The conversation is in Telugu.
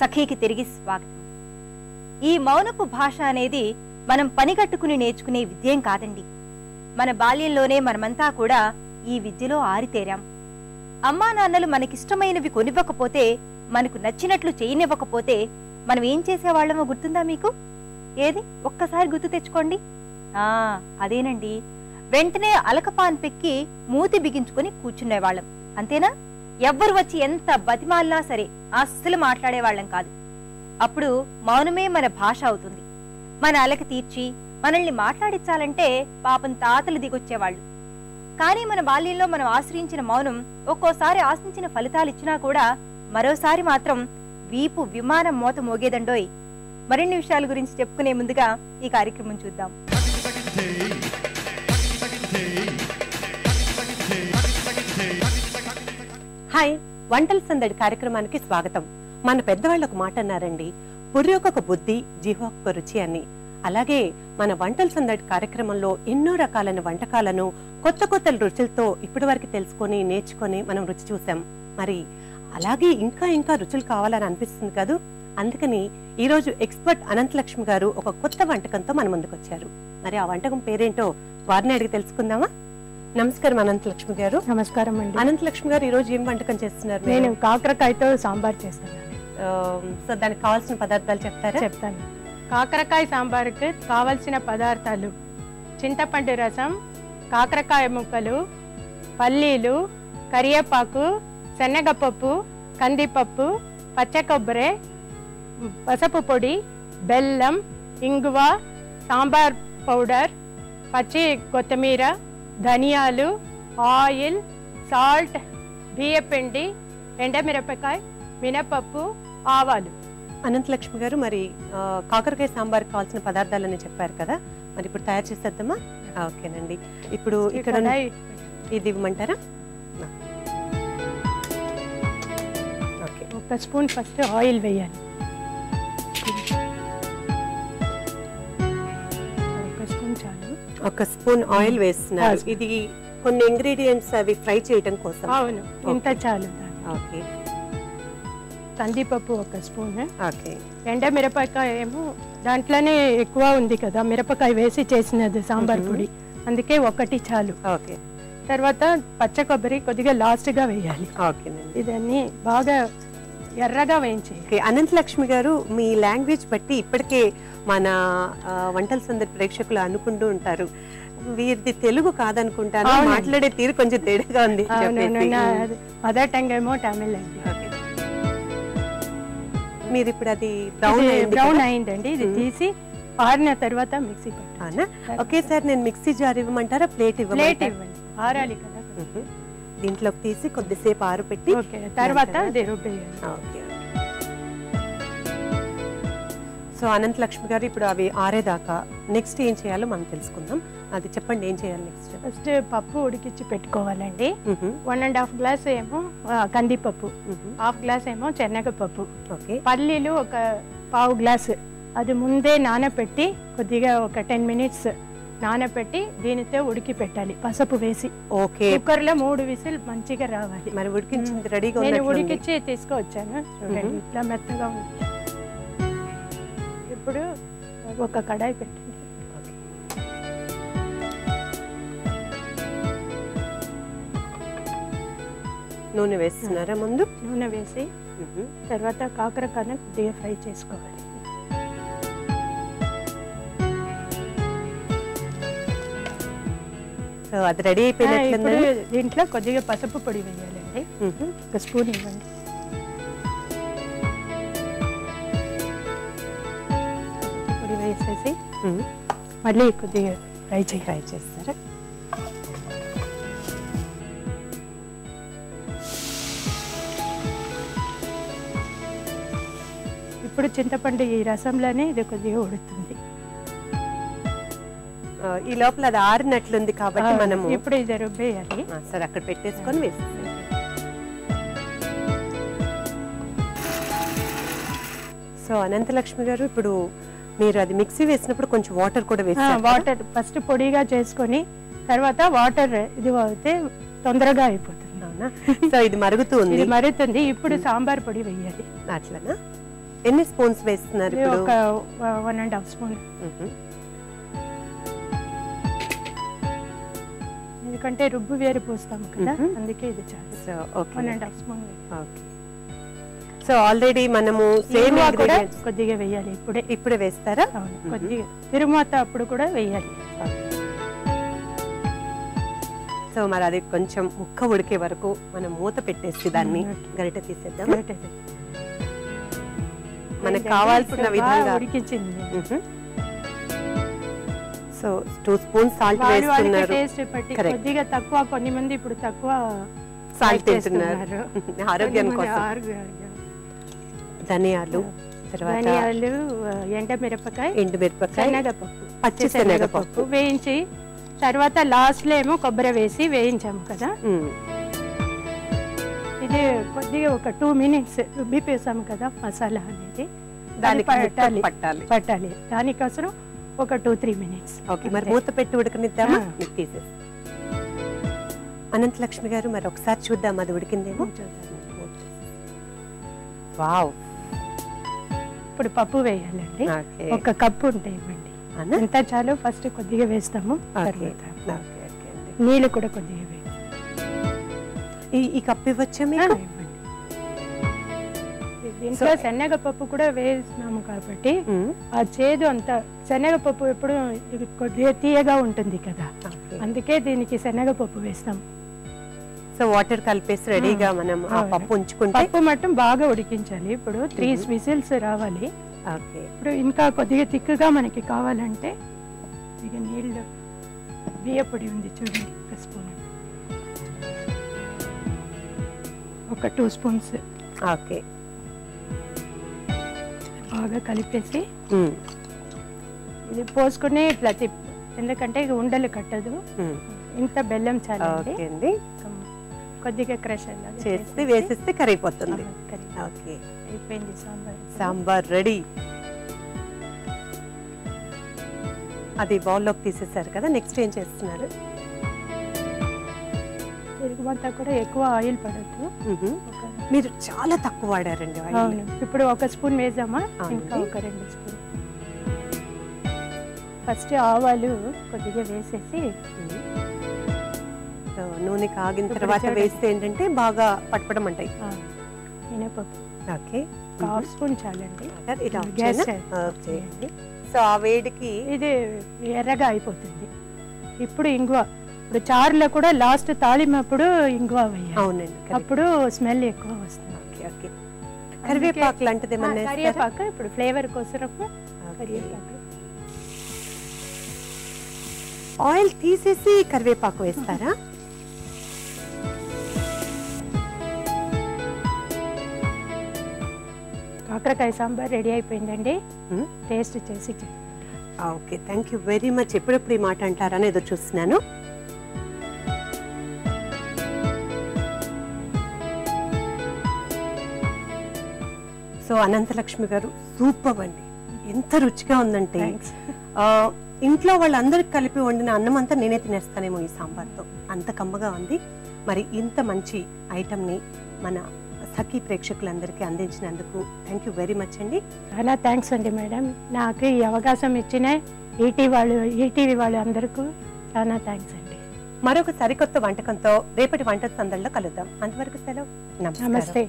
సఖీకి తిరిగి స్వాగతం. ఈ మౌనపు భాష అనేది మనం పనిగట్టుకుని నేర్చుకునే విద్యేం కాదండి. మన బాల్యంలోనే మనమంతా కూడా ఈ విద్యలో ఆరితేరాం. అమ్మా నాన్నలు మనకిష్టమైనవి కొనివ్వకపోతే మనకు నచ్చినట్లు చేయనివ్వకపోతే మనం ఏం చేసేవాళ్ళమో గుర్తుందా మీకు? ఏది? ఒక్కసారి గుర్తు తెచ్చుకోండి. ఆ అదేనండి. వెంటనే అలకపాన్ పెక్కి మూతి బిగించుకొని కూర్చునేవాళ్ళం. అంతేనా? ఎవ్వరు వచ్చి ఎంత బతిమాలినా సరే అస్సలు మాట్లాడేవాళ్ళం కాదు. అప్పుడు మౌనమే మన భాష అవుతుంది. మన అలక తీర్చి మనల్ని మాట్లాడించాలంటే పాపం తాతలు దిగొచ్చేవాళ్ళు. కానీ మన బాల్యంలో మనం ఆశ్రయించిన మౌనం ఒక్కోసారి ఆశించిన ఫలితాలు ఇచ్చినా కూడా మరోసారి మాత్రం వీపు విమానం మోత మోగేదండోయ్. మరిన్ని విషయాల గురించి చెప్పుకునే ముందుగా ఈ కార్యక్రమం చూద్దాం. హాయ్ వంటల సందడి కార్యక్రమానికి స్వాగతం. మన పెద్దవాళ్ళు ఒక మాట అన్నారండి పుర్రెకొక బుద్ధి జీవొక్క రుచి అని. అలాగే మన వంటల సందడి కార్యక్రమంలో ఎన్నో రకాలైన వంటకాలను కొత్త కొత్త రుచులతో ఇప్పటి వరకు తెలుసుకొని నేర్చుకొని మనం రుచి చూసాం. మరి అలాగే ఇంకా ఇంకా రుచులు కావాలని అనిపిస్తుంది కదూ? అందుకని ఈ రోజు ఎక్స్పర్ట్ అనంతలక్ష్మి గారు ఒక కొత్త వంటకంతో మన ముందుకు వచ్చారు మరి ఆ వంటకం పేరేంటో వారిని అడిగి తెలుసుకుందామా? నమస్కారం అనంతలక్ష్మి గారు. నమస్కారం అండి. అనంతలక్ష్మి గారు ఈ రోజు ఏం వంటకం చేస్తున్నారు నేను? కాకరకాయతో సాంబార్ చేస్తాను సో దానికి కావాల్సిన పదార్థాలు చెప్తారా? చెప్తాను. కాకరకాయ సాంబార్కి కావలసిన పదార్థాలు చింతపండు రసం కాకరకాయ ముక్కలు పల్లీలు కరివేపాకు శనగపప్పు కందిపప్పు పచ్చ కొబ్బరి పసుపు పొడి బెల్లం ఇంగువ సాంబార్ పౌడర్ పచ్చి కొత్తిమీర ధనియాలు ఆయిల్ సాల్ట్ బియ్యపిండి ఎండమిరపకాయ మినపప్పు ఆవాలు. అనంతలక్ష్మి గారు మరి కాకరకాయ సాంబార్ కావాల్సిన పదార్థాలని చెప్పారు కదా మరి ఇప్పుడు తయారు చేసేద్దామా? ఓకేనండి. ఇప్పుడు ఇక్కడ ఇది ఇవ్వమంటారా? ఓకే. ఒక స్పూన్ ఫస్ట్ ఆయిల్ వేయాలి. ఒక స్పూన్ ఆయిల్ వేస్తున్నారు. ఇది కొన్ని ఇంగ్రీడియంట్స్ అవి ఫ్రై చేయడం కోసం. అవును ఇంత చాలు. ఓకే. కందిపప్పు ఒక స్పూన్. ఓకే. ఎండ మిరపకాయ ఏమో దాంట్లోనే ఎక్కువ ఉంది కదా మిరపకాయ వేసి చేసినది సాంబార్. పొడి. అందుకే ఒకటి చాలు. ఓకే. తర్వాత పచ్చ కొబ్బరి కొద్దిగా లాస్ట్గా వేయాలి. ఓకేనండి. ఇదన్నీ బాగా ఎర్రగా వేయించేయాలి అనంతలక్ష్మి గారు మీ లాంగ్వేజ్ బట్టి ఇప్పటికే మన వంటల సందడి ప్రేక్షకులు అనుకుంటూ ఉంటారు వీరిది తెలుగు కాదనుకుంటాను. మాట్లాడే తీరు కొంచెం తేడాగా ఉంది. మదర్ టంగ్ ఏమో తమిళ్ అండి. మీరు ఇప్పుడు అది బ్రౌన్ బ్రౌన్? అయిందండి ఇది. తీసి ఆరిన తర్వాత మిక్సీ పెట్టాలి అవునా ఓకే సార్ నేను మిక్సీ జార్ ఇవ్వమంటారా ప్లేట్ ప్లేట్ ఇవ్వండి ఆరాలి కదా. దీంట్లోకి తీసి కొద్దిసేపు ఆరు పెట్టి ఓకే తర్వాత ఓకే సో అనంత లక్ష్మి గారు ఇప్పుడు అవి ఆరేదాకా. నెక్స్ట్ ఏం చేయాలో మనం తెలుసుకుందాం. అది చెప్పండి ఏం చేయాలి నెక్స్ట్? ఫస్ట్ పప్పు ఉడికించి పెట్టుకోవాలండి. వన్ అండ్ హాఫ్ గ్లాస్ ఏమో కందిపప్పు. హాఫ్ గ్లాస్ ఏమో శనగపప్పు. ఓకే. పల్లీలు ఒక పావు గ్లాస్. అది ముందే నానబెట్టి కొద్దిగా ఒక టెన్ మినిట్స్ నానబెట్టి దీనితో ఉడికి పెట్టాలి పసుపు వేసి. ఓకే. కుక్కర్లో మూడు విసిల్ మంచిగా రావాలి. మరి ఉడికించింది రెడీగా నేను. ఉడికిచ్చి తీసుకొచ్చాను చూడండి. ఇట్లా మెత్తగా ఉంది. ఇప్పుడు ఒక కడాయి పెట్టండి. నూనె వేస్తున్నారా ముందు? నూనె వేసి తర్వాత కాకరకాయను కొద్దిగా ఫ్రై చేసుకోవాలి. సో అది రెడీ ఇప్పుడు దీంట్లో కొద్దిగా పసుపు పొడి వేయాలండి. ఒక స్పూన్ ఇవ్వండి. పొడి వేసేసి. మళ్ళీ కొద్దిగా ఫ్రై చేయాలి. ఫ్రై చేస్తారా? ఇప్పుడు చింతపండు ఈ రసంలోనే ఇది కొద్దిగా ఉడుతుంది. ఈ లోపల అది ఆరినట్లుంది కాబట్టి మనము ఇప్పుడు ఇది రుబ్బేయాలి. సరే అక్కడ పెట్టేసుకొని వేసేసాం సో అనంతలక్ష్మి గారు ఇప్పుడు మీరు అది మిక్సీ వేసినప్పుడు కొంచెం వాటర్ కూడా వేస్తారు వాటర్ ఫస్ట్ పొడిగా చేసుకొని తర్వాత వాటర్ ఇది అవుతే తొందరగా అయిపోతుంది అవునా? సో ఇది మరుగుతూ ఉంది. ఇది మరుగుతుంది. ఇప్పుడు సాంబార్ పొడి వేయాలి. అట్లనా? ఎన్ని స్పూన్స్ వేస్తున్నారు ఒక వన్ అండ్ హాఫ్ స్పూన్. ఎందుకంటే రుబ్బు వేరు పోస్తాం కదా. అందుకే ఇది చాలు. So okay. One and half spoon okay. So already మనము సేమ్ కూడా కొద్దిగా వేయాలి. ఇప్పుడే ఇప్పుడే వేస్తారా. కొద్దిగా. తిరుమత అప్పుడు కూడా వేయాలి. సో మరి అది కొంచెం ముక్క ఉడికే వరకు మనం మూత పెట్టేసి దాన్ని. గరిట తీసేద్దాం. మనకు కావాల్సిన విధంగా. ఉడికించింది. సో టూ స్పూన్స్ సాల్ట్ వేస్తున్నారు. కొద్దిగా తక్కువ కొన్ని మంది ఇప్పుడు తక్కువ సాల్ట్ తింటున్నారు చేస్తున్నారు. ఆరోగ్యం కోసం ఆరోగ్యం. ధనియాలు తర్వాత ధనియాలు ఎండమిరపకాయ ఎండుమిరపకాయ శనగపప్పు పచ్చి శనగపప్పు వేయించి తర్వాత లాస్ట్లో ఏమో కొబ్బరి వేసి వేయించాము కదా. ఇది కొద్దిగా ఒక టూ మినిట్స్ రుబ్బి వేసాము కదా మసాలా అనేది దానికి పట్టాలి పట్టాలి దానికోసం ఒక టూ త్రీ మినిట్స్ ఓకే మరి మూత పెట్టి ఉడకనిద్దామా. మీకు తీసేసి. అనంత లక్ష్మి గారు మరి ఒకసారి చూద్దాం అది ఉడికిందేమో. వావ్. ఇప్పుడు పప్పు వేయాలండి. ఒక కప్పు ఉంటాయి ఇవ్వండి. అనా? ఎంత చాలు ఫస్ట్ కొద్దిగా వేస్తాము తర్వాత నీళ్ళు కూడా కొద్దిగా వేయాలి. ఈ కప్పు ఇవ్వచ్చా మీకు? దీంట్లో శనగపప్పు కూడా వేసినాము కాబట్టి. ఆ చేదు అంత శనగపప్పు ఎప్పుడు కొద్దిగా తీయగా ఉంటుంది కదా. అందుకే దీనికి శనగపప్పు వేస్తాం. సో వాటర్ కలిపేసి రెడీగా మనం ఆ. పప్పు ఉంచుకుంటే పప్పు మట్టం బాగా ఉడికించాలి. ఇప్పుడు త్రీ విజిల్స్ రావాలి. ఓకే. ఇప్పుడు ఇంకా కొద్దిగా తిక్కుగా మనకి కావాలంటే ఇక నీళ్ళు బియ్య పొడి ఉంది చూడండి ఒక స్పూన్. ఒక టూ స్పూన్స్. ఓకే. బాగా కలిపేసి. ఇది పోసుకుని ఇట్లా తిప్పు ఎందుకంటే ఇక ఉండలు కట్టదు. ఇంత బెల్లం చాలండి. కొద్దిగా క్రష్ చేస్తే వేసేస్తే కరిగిపోతుంది. ఓకే. అయిపోయింది సాంబార్. సాంబార్ రెడీ. అది బౌల్లోకి తీసేసారు కదా నెక్స్ట్ ఏం చేస్తున్నారు? తిరుగుమంతా కూడా ఎక్కువ ఆయిల్ పడద్దు. మీరు చాలా తక్కువ వాడారండి అవును. ఇప్పుడు ఒక స్పూన్ వేసామా. ఇంకా ఒక రెండు స్పూన్. ఫస్ట్ ఆవాలు కొద్దిగా వేసేసి నూనె కాగిన తర్వాత. వేస్తే ఏంటంటే బాగా పట్టుకోవడం అంటాయి. మినపప్పు ఓకే. హాఫ్ స్పూన్ చాలండి. ఇది ఆఫ్ గ్యాస్ చేయనా? ఓకే. సో ఆ వేడికి ఇది ఎర్రగా అయిపోతుంది. ఇప్పుడు ఇంగువ. ఇప్పుడు చారులో కూడా లాస్ట్ తాళినప్పుడు ఇంగువ అవునండి. అప్పుడు స్మెల్ ఎక్కువ వస్తుంది. Okay okay. కరివేపాకు లాంటిది ఏమన్నా? కరివేపాకు ఇప్పుడు ఫ్లేవర్ కోసం. కరివేపాకు. ఆయిల్ తీసేసి కరివేపాకు వేస్తారా? కాకరకాయ సాంబార్ రెడీ అయిపోయిందండి. టేస్ట్ చేసి okay thank you very much. ఎప్పుడెప్పుడు ఈ మాట అంటారని ఎదురు చూస్తున్నాను. సో అనంతలక్ష్మి గారు సూపర్ అండి. ఎంత రుచిగా ఉందంటే ఇంట్లో వాళ్ళందరికి కలిపి వండిన అన్నం అంతా నేనే తినేస్తానేమో ఈ సాంబార్తో. అంత కమ్మగా ఉంది. మరి ఇంత మంచి ఐటమ్ని మన సఖీ ప్రేక్షకులందరికీ అందించినందుకు థ్యాంక్ యూ వెరీ మచ్ అండి. చాలా థ్యాంక్స్ అండి మేడం. నాకు ఈ అవకాశం ఇచ్చిన ఈటీ వాళ్ళు ఈటీవీ వాళ్ళు అందరికీ చాలా థ్యాంక్స్ అండి. మరొక సరికొత్త వంటకంతో రేపటి వంట సందడిలో కలుద్దాం. అంతవరకు సెలవు. నమస్తే.